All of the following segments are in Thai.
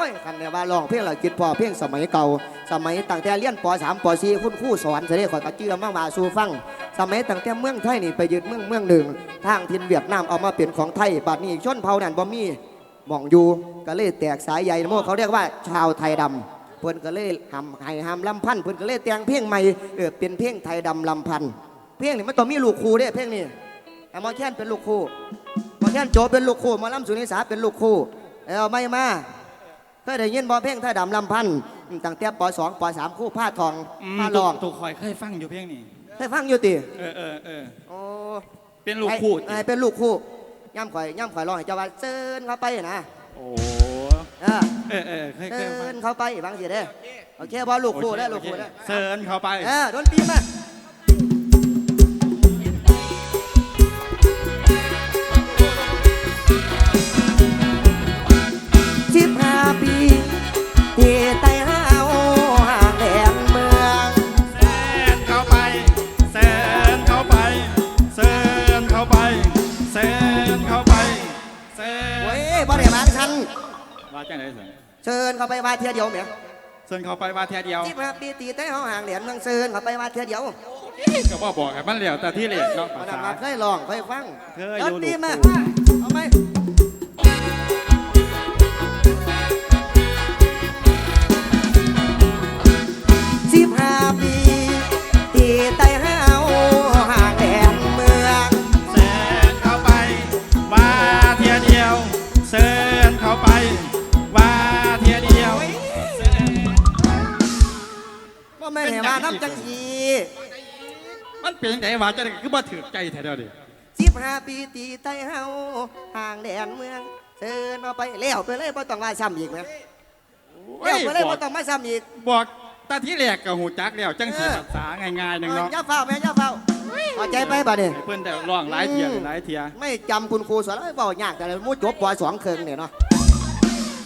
อ้ยคันเนี่ยว่าร้องเพลงเราคิดพอเพลงสมัยเก่า สมัยตั้งแต่เรียนป .3 ป .4 คุณครู่สอนเสด็จขอยกระเจือมาว่าสู่ฟัง สมัยตั้งแต่เมืองไทยนี่ไปยึดเมืองเมืองหนึ่ง ทางทินเวียดนามเอามาเป็นของไทยบัดนี้ชนเผ่านั่นบ่มีมองอยู่ก็เลยแตกสายใหญ่โมเขาเรียกว่าชาวไทยดำเพิ่นก็เลยหำไห้หำลำพันธ์เพิ่นก็เลยแต่งเพลงใหม่เออเป็นเพลงไทยดำลำพันธ์เพลงนี่มันต้องมีลูกครูเด้เพลงนี้แต่หมอแค้นเป็นลูกครูมอแค้นโจเป็นลูกครูมอลำสุนิสาเป็นลูกครูเอาไม่มา เคยได้ยินบ่เพลงไทยดำลำพันธ์อืมตั้งแต่ป .2 ป .3 ครู่ผ้าทองอืมผ้าตุลองตุคอยเคยฟังอยู่เพลงนี้เคยฟังอยู่ติเออเออเออโอ้เป็นลูกคู่ไอ้ไอ้เป็นลูกคู่ย่ำข่อยย่ำข่อยร้องให้เจ้าว่าเซินเข้าไปนะโอ้เออเออเออเคยเคเซิยฟังนเข้าไปบางทีเด้อโอเคพอลูกคู่ได้อลูกคู่ได้อเซิร์นเข้าไปเออโดนตีมา ว่าจังไหนเซิร์นเชิญเข้าไปว่าเทียเดียวเหมียเซิร์นเข้าไปว่าเทียเดียวสิบห้าปีตีไต่ห้าวห่างแดนเมืองเชิญเข้าไปว่าเทียเดียวก็บอกบอกให้มันเหลียวแต่ที่เหลียวเนาะเอาภาดังษามาเคยลองเคยฟังเคยอยู่ดนตรีมาลูกคู่เอาไหมสิบห้าปีตีไต่าไม่นเห็นว่าน้ำจังทีมันเป็นไงวะจะได้คือบ่ถือใจแท้เดียวดิสิบห้าปีตีไต่ห้าวห่างแดนเมืองเชิญเอาไปเลี้ยวไปเลยบ่ต้องมาซ้ำอีกไหมเลี้ยวไปเลยบ่ต้องมาซ้ำอีกบอกตาที่แรกกับหูจักแล้วจังสีเออภาษาง่ายๆหนึงเนาะอย่าเฝ้าแม่อย่าเฝ้าพอใจไปบ่เนี่ยเพิ่นแต่ร้องหลายเทียอืมหลายเทียไม่จำคุณครูสอนแล้วเบายากแต่มูจบปสองเคิงเนี่ยเนาะ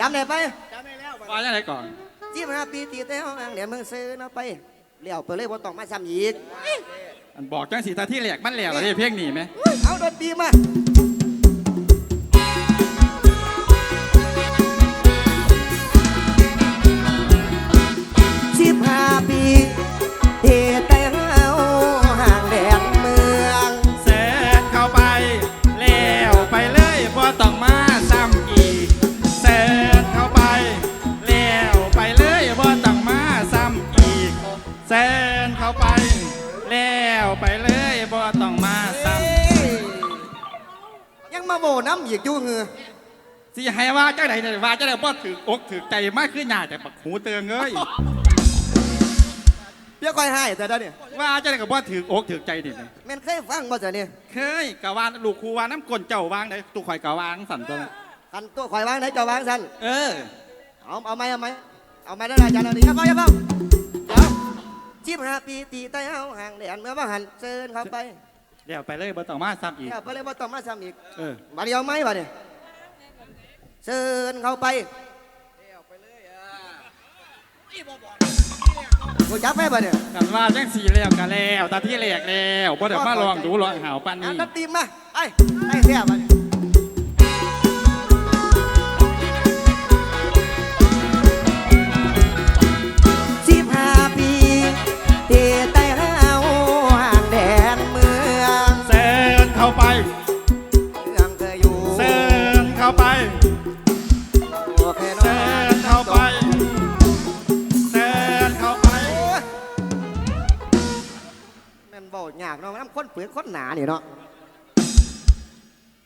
จำได้ไปว่าจังไดก่อนยี่สิบห้าปีตีแต่ห้องอ่างเดี๋ยวมึงซื้อเนาะไป เลี้ยวไปเลยว่าต้องมาซ้ำอีกอันบอกจังสีตาที่แรกมันแล้วเลยเพียงนี่ไหม เอาดนตรีมา น้ำอีกอยู่เงือสิให้ว่าจังไดเนี่ยว่าจังไดบ่ถือกอกถือใจมากขึ้นหน้าแต่ปักหูเตืองเอ้ยเดี๋ยวคอยให้แต่เดี๋ยวนี้ว่าจังไดก็บ่ถือกอกถือใจดิแม่นเคยฟังบ่จ๊ะเนี่ยเคยกะว่าลูกครูว่าน้ำกลนเจ้าวางได้ตุกข่อยกะวางสั่นตัวคันตัวข่อยวางไหนจะวางสันเออเอาเอาไหมเอาไหมเอาไหมได้อาจารย์เอาดิครับเอาอย่าเฝ้าเดี๋ยวชิบห้าปีตีใต้เฮาห่างแดนเมื่อว่าหันเชิญเข้าไป เดี๋ยวไปเลยบ่ต้องมาซ้ำอีกเดี๋ยวไปเลยบ่ต้องมาซ้ำอีกเออมาเดียวไหมวะเนี่ยเชิญเข้าไปกูจับไปบ่เนี่ยกันว่าจังสีแล้วกันแล้วตาที่แหลกแล้วบ่เดี๋ยวมาลองดูลองหาวปันอะนี้นัดตีมมาไอ้ไอ้แท้บ่เนี่ย ข้นเปลือกข้นหนานี่เนาะ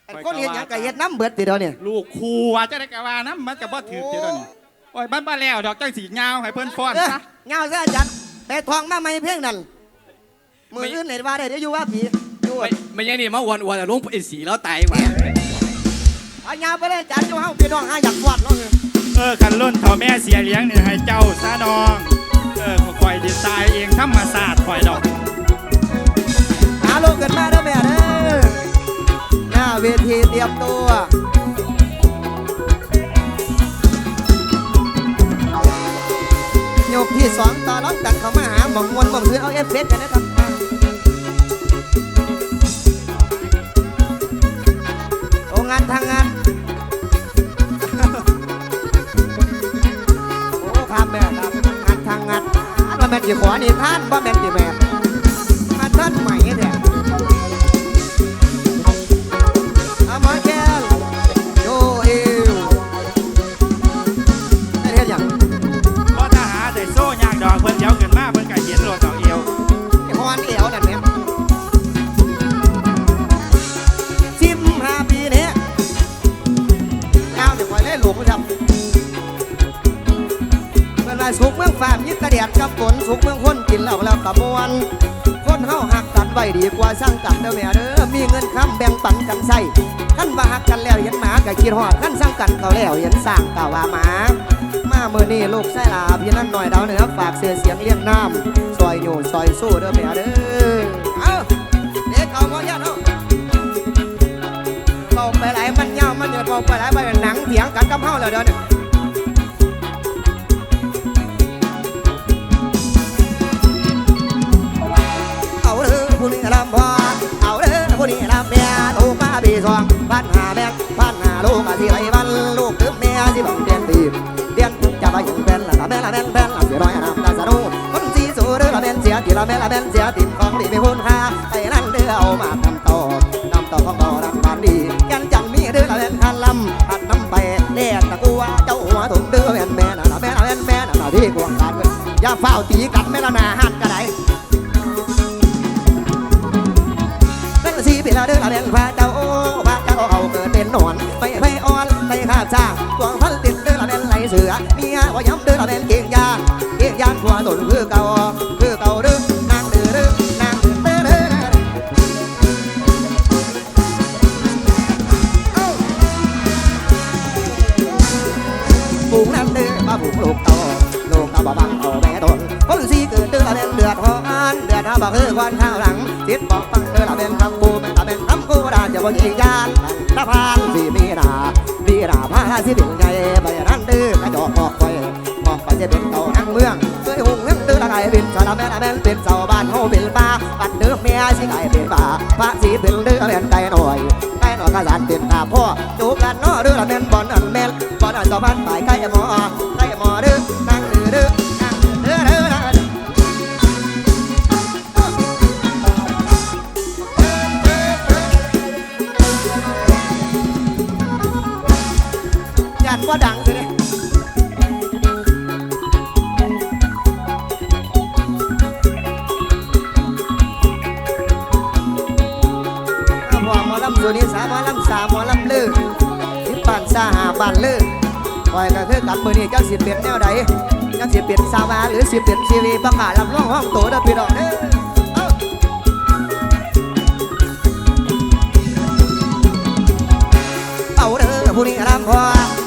ไอ้คนเห็นหยังกะเฮ็ดน้ำเบิดติเดียวเนี่ยลูกครูว่าจะได้กะว่าน้ำมันจะบ่ถือเดี๋ยวนี้โอ้ยบ้านบ้านแล้วดอกจังสีเงาให้เพิ่นฟ้อนเอ้ยซะเงาซะอาจารย์แต่ทองมาไม่เพียงนั่นมืออื่นเห็นว่าได้เดี๋ยวอยู่ว่าผีอยู่ไม่ไม่ยังนี่มาวันวันลุงไอ้สีแล้วตายว่ะเอาเงาไปเลยอาจารย์อยู่เฮาพี่น้องหาอยากฟอดเนาะเออคันรุ่นเท่าแม่เสียเลี้ยงนี่ให้เจ้าซะน้อง เออข่อยดีไซน์เองธรรมศาสตร์ข่อยดอกหา ลงกันมาเด้อแม่เด้อหน้าเวทีเตรียมตัวยกที่สองต่อร้องตัดเขามาหาหมองมวลบ่คือเอาเอฟเฟกต์กันนะครับโองานทางงานโอ้ครับแม่ครับงานทางงานว่าแม่จีขอนี่ท่านว่าแม่จีแม่ ดกับฝนสุกเมืองคนกินแล้วแล้วกระมวลคนเฮาหักกันไว้ดีกว่าสร้างกันเด้อแม่เด้อมีเงินค้ำแบ่งปันกันใส่ขั้นว่าหักกันแล้วเห็นหมาก็คิดฮอดขั้นสร้างกันเขาแล้วเห็นสร้างก็ว่าหมามาเมื่อนี้ลูกไส้ลาพี่นั่นหน่อยดาวเหนือฝากเสียเสียงเลี้ยงน้ำซอยโยซอยสู้เด้อแม่เด้อเอาเด็กเอาหมอยาเนาะเอาไปหลายมันยาวมันเดือเอาไปหลายไปหนังเถียงกันกับเฮาแล้วเดี๋ยวนี้เสองพันหาแบงพันหาลูกอาสิไรวันลูกตึมเมียสิบังเดียนตีเดียนจะไปยังเป็นละแม่ละแม่แม่ละเสียร้อยน้ำตาสะดุ้งคนสีสูเด้อละแม่เสียที่ละแม่ละแม่เสียติ่มของดีไม่พ้นค่าไปนั่นเด้อเอามาทำต่อนำต่อของต่อรักบานดีกันจันมีเด้อละแม่คันลำพัดน้ำไปเรียกตะกัวเจ้าหัวถุงเด้อแม่แม่ละแม่ละแม่แม่ละที่กวงการอย่าเฝ้าตีกันแม่ละนาหันกระไดเป็น ย้ำเดือดเป็นเกียงยางเกียงยางขัวตนคือเก่าคือเก่าเด้อนางเดือเด้อนางเดือเด้อเด้อฝูงนั้นเดือมาฝูงลูกโตลูกเอาบ่บังเอาแม่ตนคนสีเกิดเดือดเป็นเดือดร้อนเดือดเอาบ่คือควันข้าวหลังติดบอกฟังเดือดเป็นคำกูเป็นตาเป็นคำกูด่าจะบ่ยิงยานตะพานสีมีดา มีดาพาสิเป็นไงไปรันเดือกระจอกบอกไปบอกไปจะเป็นเต่าทั้งเมืองเคยหุงเรื่องดือละไงเป็นสาลาแม่ละแม่เป็นเสาบ้านเฮาเป็นป่าปันเดือเมียสิไก่เป็นป่าพระสีเป็นเดือเป็นไก่หน่อยไก่หน่อยกระสานเป็นตาพ่อจูบกันเนาะเดือละแม่นบอลอันแม่นบอลอันสาบ้านไปไก่หมอไก่หมอเดือนั่งเดือเดือ บ้านเลือคอยก็คือกันมือนี้จ้าสิเปลี่ยนแนวใดจ้าสิเปลี่ยนสาวาหรือสิเปลี่ยนชีวีประกาศลำร้องห้องโตเด้อพี่น้องเด้อเอาเด้อผู้นี้รำพอ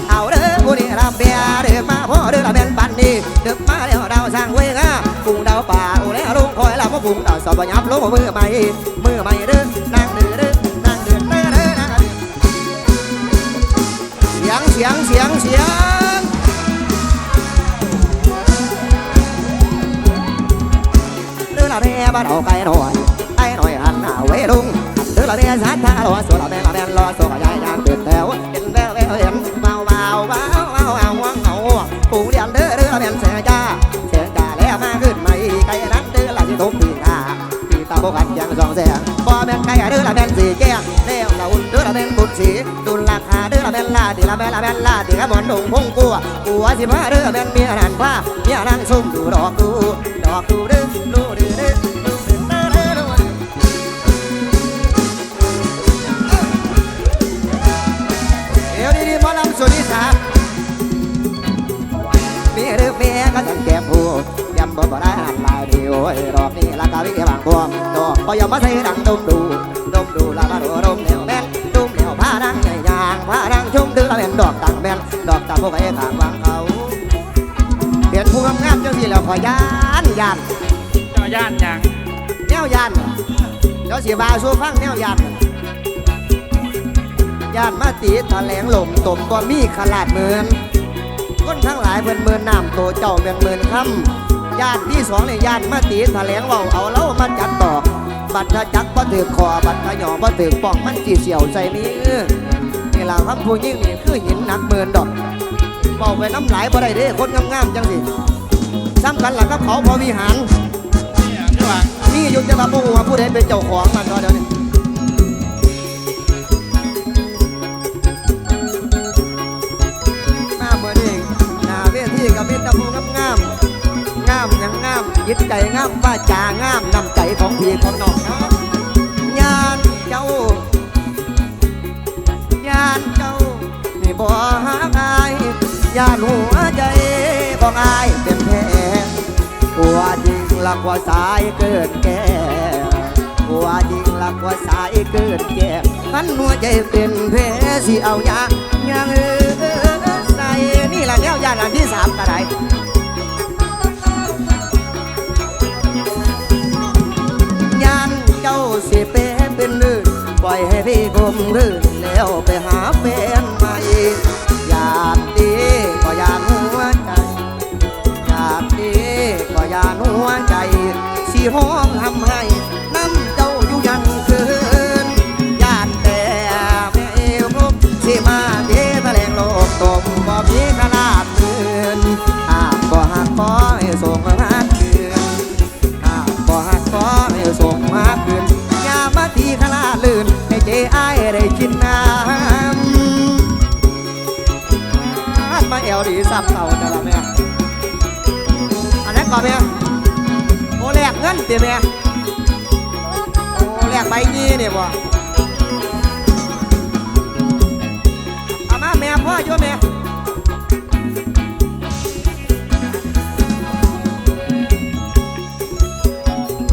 เอาเด้อผู้นี้รำเบียเด้อมาพ่อเด้อละแม่นปันดีเด้อมาแล้วดาวสร้างเวงาปุ่งดาวป่าโอ้แล้วลุงคอยแล้วมาปุงดาวสอบยับลงมือใหม่มือใหม่เด้อ บ้านเอาไก่หน่อยไก่หน่อยหันหน้าไว้ลุงเดือละเมียสัตว์ท่ารอสวละแม่ละแม่รอสวกยายยางตื่นแถวเห็นแววแววเห็นเบาเบาเบาเบาเอาหวังเอาปูเรียนเด้อเดือละเมียเสียจ้าเสียจ้าแล้วมาขึ้นใหม่ไก่นั้นเดือละสิทุกปีกาปีตาบกันยังสองแสงพอแม่นไก่เดือละแม่นสีแก้งแล้วละอุ่นเดือละแม่นบุญสีดุลราคาเดือละแม่นลาดีละแม่ละแม่นลาดีกระบอนดงพงกัวกัวสิมาเดือละแม่นเมียนันว่าเมียนั่งซุ่มดูดอกดูดอกดูเด้อดู บ่บ่ได้หันลายดีโอ้ยรอบนี้ละกาวิบางพวงดอกพอยอมมาใส่ดังดมดูดมดูละมาดูดมเหนียวแม่นดมเหนียวผ้าดังใหญ่ยางผ้าดังชุ่มดื้อละแม่นดอกตังแม่นดอกตังพวกไอ้ทางวางเขาเปลี่ยนผู้งามๆจังสิแล้วขอยานยานเจ้าย่านยังแนวยานเดี๋ยวสิบาสู้ฟังแนวยานยานมาตีแถลงหล่มตมก็มีขลาดเหมือนคนทั้งหลายเพิ่นเมินน้ำโตเจ้าเมืองเมินคำ ญาติที่สองในญาติมาตีแถลงเว่าเอาเล่ามาจัดดอก บัตรจักบ่ถือคอบัตรหยอบ่ถือป่องมันจีเสียวใส่มือนี่ล่ะครับผู้ยิ่งนี่คือหินหนักเมินดอกบอกไปน้ำไหลายบ่ได้เด้คนงามๆจังสิซ้ำกันหลักกับเขาพอวิหารนี่ยคือว่านี่ยู่จะมาปูว่าผู้ใดเป็นเจ้าของมันก็เดี๋ยวนี้ามว่าจางามนำใจของพี่ของน้องเนาะยานเจ้ายานเจ้านี่บ่หาอายยานหัวใจบ่อายเป็นแพ้หัวจริงลักว่าสายเกินแก่หัวจริงลักว่าสายเกินแก่ขันหัวใจเป็นแพ้สิเอายา พี่กลมลื่นแล้วไปหาแฟนใหม่อยากดีก็อยากหัวใจ อยากดีก็อยากหัวใจ สีห้องทำให้น้ำเจ้าอยู่ยันคืนยานแต่แม่เอวมุกสิมาเทแถลงโลกตมบ่มีขนา เตี้ยแม่โอ้แลกใบนี้เนี่ยบ่เอามาแม่พ่ออยู่แม่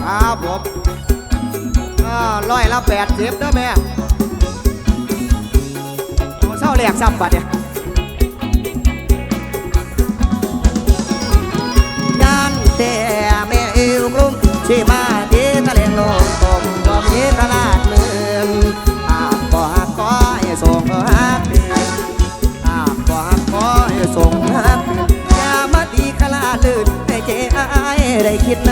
ครับผมอ่าร้อยละแปดสิบเด้อแม่โอ้เศร้าแหลกซ้ำบัดเนี่ย กลุ่มชีมาดีทะเลงลงตมก็มีตลาดเมืองอากบ่หักก็ให้ส่งหักคืนหากบ่หักก็ให้ส่งหักอย่ามาดีขลาดลื่นให้เจ้อาได้คิดนะ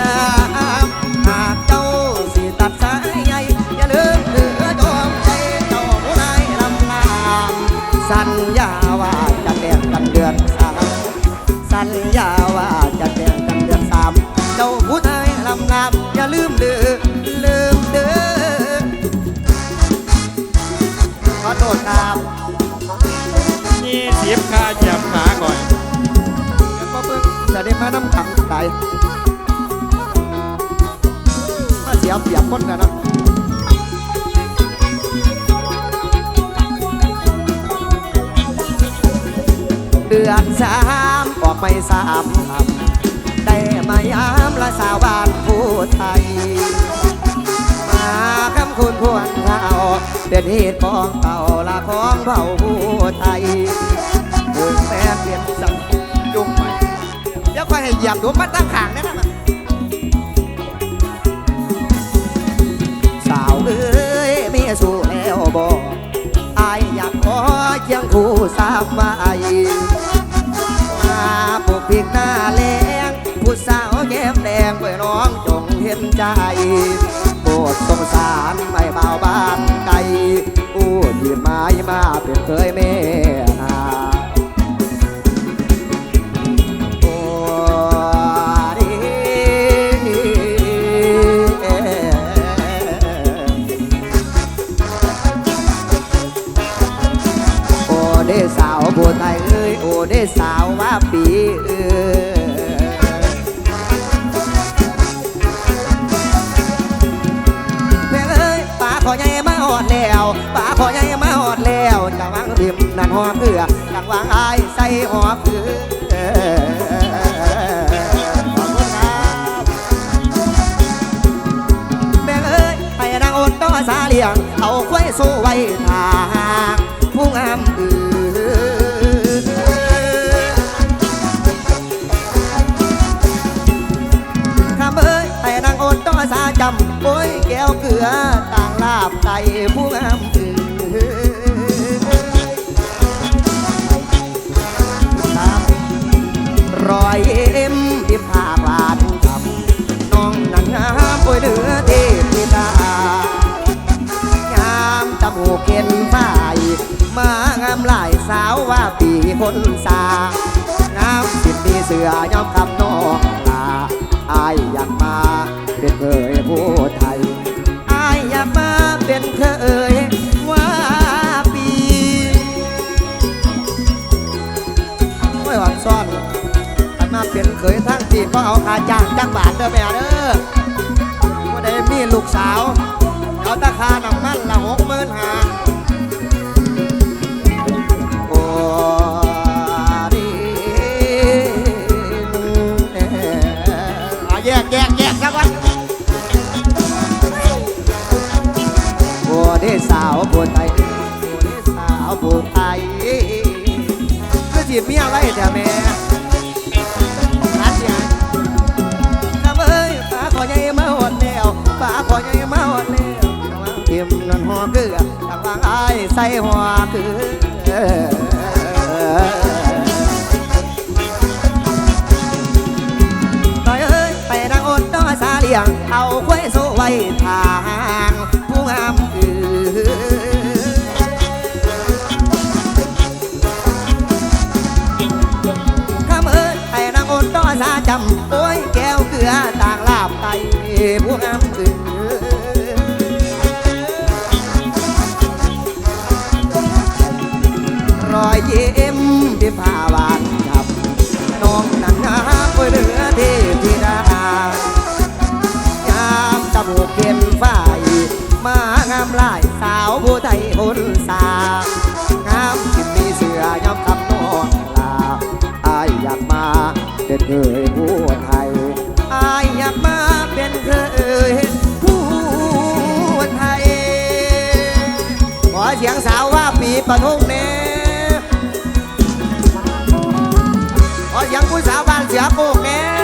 ลืมเด้อลืมเด้อขอโทษครับยี่สิบค่าเหยียบขาก่อนเดี๋ยวมาเบิ่งจะได้มาน้ำขังไหลมาเสียเปรียบคนกันนะเดือนสามออกไม่สามคำได้ มายามละสาวบ้านผู้ไทย มาคำคุณควรเท่าเป็นเหตุของเก่าละของเผ่าผู้ไทยเดินแม่เปลี่ยนสังยุ่งใหม่เดี๋ยวคอยให้เหยียบดูมันตั้งขางนั่นะสาวเอ้ยมีสู้แล้วบอกอายอยากขอเคียงคู่สามใบมาปลูกพริกหน้าแรงผู้สาวแก้ม แดงไว้น้องจงเห็นใจโปรดสงสารไม่เบาบ้านไกลผู้ที่ไม้มาเป็นเคยเมนาโอ้ดีโอ้เด้สาวบัวไทยเอ้ยโอ้เด้สาวว่าปีเอ้ย นั่นหอเพื่อจังวางอายใส่หอเกลือขอบคุณครับแม่เอ้ยไปนางอดต่อสาเลียง เอาควายสู้ไว้ทา เข็นฝ่าย มางามหลายสาวว่าปีคนสางามสิบปีเสือยอมคำนองลาายอยากมาเป็นเคยผู้ไทยอายอยากมาเป็นเคยว่าปีไม่หวังซ่อนมาเป็นเคยทั้งทีก็เอาค่าจ้างจักบาทเด้อแม่เด้อว่าได้มีลูกสาวเอาตาคาน้ำมันละหกหมื่นห้า แยกแยกแยกสักวันโอ้ดีสาวผู้ไทยโอ้ดีสาวผู้ไทยก็จีบเมียไรแต่แม่อันยังทำเอ้ยป้าขอใหญ่มาหดแล้วป้าขอใหญ่มาหดแล้วทางวางเทียมนั่นหัวเกลือทางวางอ้ายใส่หัวเกลือ ลียงเอาควายโซไว้ทางผู้งามคือข้ามเอ้ยไอ้นางอนต้อสาจำโอ้ยแก้วเกลือต่างลาบไตผู้งามคือรอยยิ้มที่ผ่าวาน คนสางามที่มีเสือยอมคำนองลาอายอยากมาเป็นเคยผู้ไทยอายอยากมาเป็นเคยผู้ไทย ขอเสียงสาวว่าปีปะทุงเน่ขอเสียงผู้สาวบ้านเสียโปกเน่